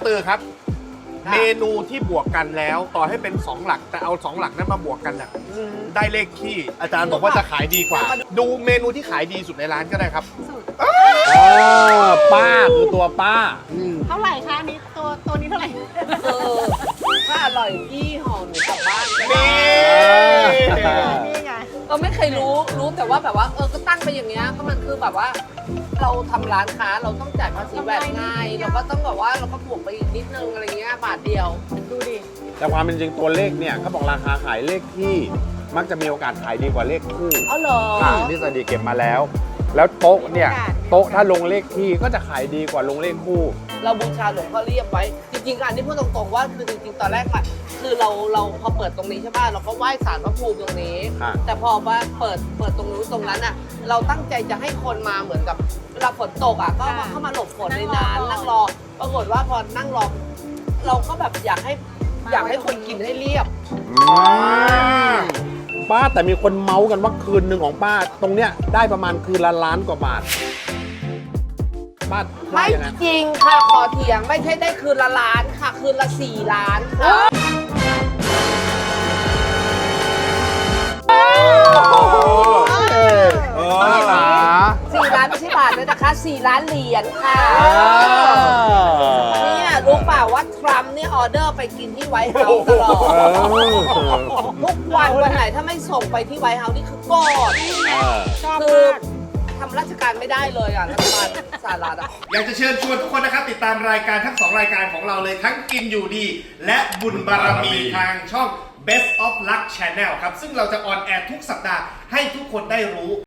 าตือครับ เมนูที่บวกกันแล้ว ต่อให้เป็น 2 หลักแต่เอา 2 หลักนั้นมาบวกกันน่ะได้เลขที่อาจารย์บอกว่าจะขายดีกว่า ดูเมนูที่ขายดีสุดในร้านก็ได้ครับสูตรเออป้าคือตัวป้า เท่าไหร่คะอันนี้ตัวตัวนี้เท่าไหร่ เออถ้าอร่อยพี่ห่อ เออไม่เคยรู้รู้แต่ว่าแบบว่าเออก็ตั้งไปอย่างเงี้ยก็มันคือแบบว่า เราทำร้านค้าเราต้องจ่ายภาษีแวดง่ายเราก็ต้องแบบว่าเราก็บวกไปอีกนิดนึงอะไรเงี้ยบาทเดียว ดูดิ แต่ความเป็นจริงตัวเลขเนี่ยเขาบอกราคาขายเลขที่ มักจะมีโอกาสขายดีกว่าเลขคู่เอาเหรอค่ะที่สดีเก็บมาแล้ว แล้วโต๊ะเนี่ย โต๊ะถ้าลงเลขที่ก็จะขายดีกว่าลงเลขคู่ เราบูชาหลวงพ่อเรียบไว้ จริงๆอันนี้พูดตรงๆว่าคือจริงๆตอนแรกอะคือเราเราพอเปิดตรงนี้ใช่ป่ะเราก็ไหว้ศาลพระภูมิตรงนี้ค่ะ แต่พอว่าเปิดเปิดตรงนู้นตรงนั้นอะเราตั้งใจจะให้คนมาเหมือนกับเวลาฝนตกอะก็เข้ามาหลบฝนในร้านนั่งรอปรากฏว่าพอนั่งรอเราก็แบบอยากให้อยากให้คนกินให้เรียบ ป้าแต่มีคนเมาส์กันว่าคืนหนึ่งของป้า ตรงเนี้ยได้ประมาณคืนละล้านกว่าบาทป้าว่าไม่ยังไงจริงค่ะขอเถียงไม่ใช่ได้คืนละล้านค่ะ คืนละสี่ล้านค่ะเออเหรอสี่ล้านไม่ใช่บาทเลยนะคะสี่ล้านเหรียญค่ะ เออ ออเดอร์ไปกินที่ไวท์เฮาส์ตลอดเออทุกวันวันไหนถ้าไม่ส่งไปที่ไวท์เฮาส์นี่คือโกรธเออชอบคือมากทำราชการไม่ได้เลยอะรัฐบาลสหรัฐอะ อยากจะเชิญชวนทุกคนนะครับ ติดตามรายการทั้ง2รายการของเราเลยทั้งกินอยู่ดี และบุญบารมีทางช่อง Best of Luck Channel ครับ ซึ่งเราจะออนแอร์ทุกสัปดาห์ให้ทุกคนได้รู้